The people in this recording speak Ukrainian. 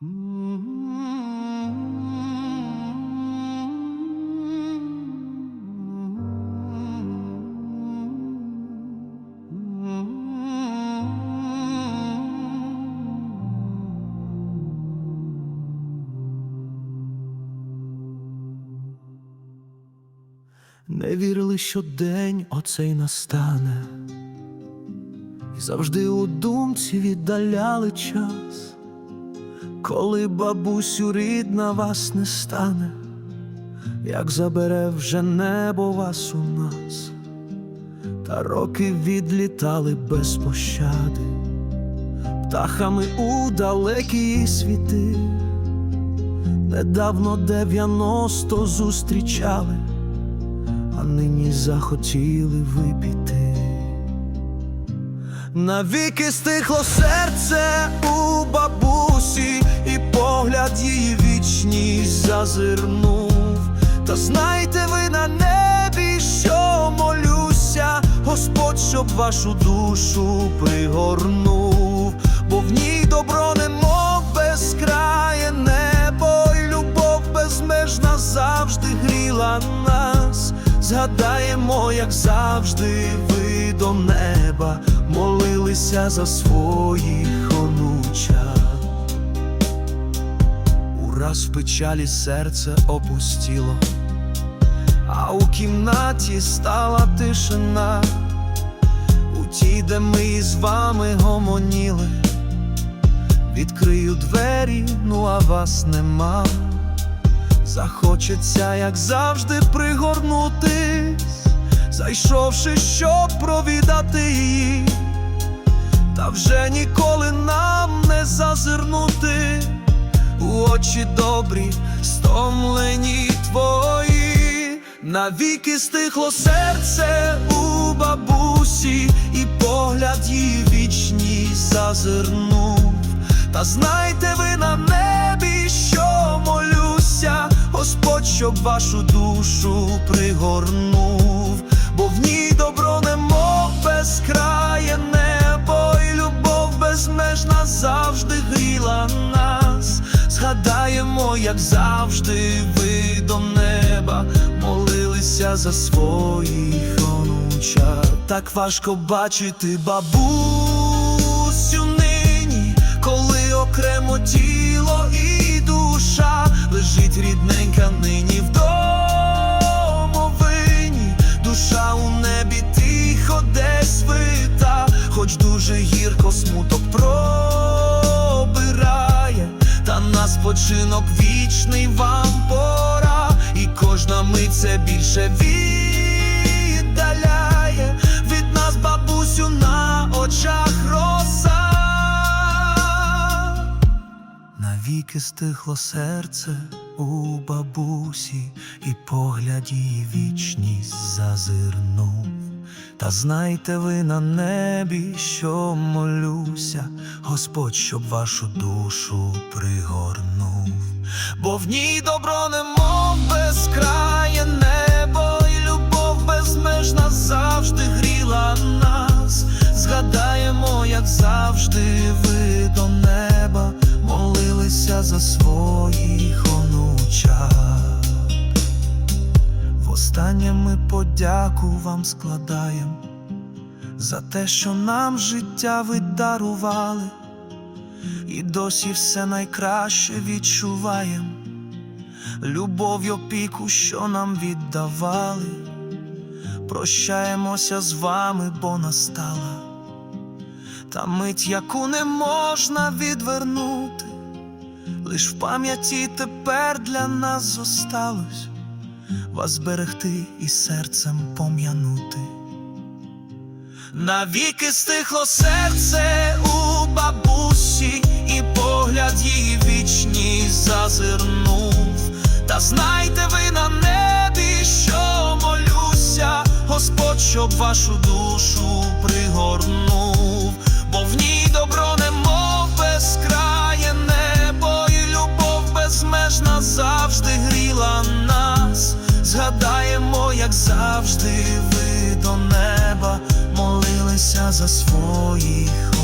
Не вірили, що день оцей настане, і завжди у думці віддаляли час, коли бабусю рідна вас не стане, як забере вже небо вас у нас, та роки відлітали без пощади, птахами у далекі світи, недавно дев'яносто зустрічали а нині захотіли випіти. Навіки стихло серце у бабусі, погляд її вічність зазирнув. Та знайте ви на небі, що молюся, Господь, щоб вашу душу пригорнув, бо в ній добро немов безкрає небо, і любов безмежна завжди гріла нас. Згадаємо, як завжди ви до неба молилися за своїх онучат. Ураз в печалі серце опустіло, а у кімнаті стала тишина, у тій, де ми з вами гомоніли, відкрию двері, ну а вас нема. Захочеться, як завжди, пригорнутись, зайшовши, щоб провідати її, та вже ніколи нам не зазирнути очі добрі, стомлені твої, навіки стихло серце у бабусі, і погляд її вічність зазирнув. Та знайте ви на небі, що молюся, Господь, щоб вашу душу пригорнув, бо в ній Згадаємо, як завжди ви до неба молилися за своїх онуча. Так важко бачити бабусю на спочинок вічний вам пора, і кожна мить більше віддаляє від нас бабусю на очах роса. Навіки стихло серце у бабусі, і погляд її вічність зазирнув. Та знайте ви на небі, що молюся, Господь, щоб вашу душу пригорнув, бо в ній добро немов безкрає небо, і любов безмежна завжди гріла нас. Згадаємо, як завжди Востаннє ми подяку вам складаєм за те, що нам життя ви дарували, і досі все найкраще відчуваєм, любов й опіку, що нам віддавали. Прощаємося з вами, бо настала та мить, яку не можна відвернути, лиш в пам'яті тепер для нас зосталось вас берегти і серцем пом'янути. Навіки стихло серце у бабусі, і погляд її вічність зазирнув. Та знайте ви на небі, що молюся, Господь, щоб вашу душу пригорнув, завжди ви до неба молилися за своїх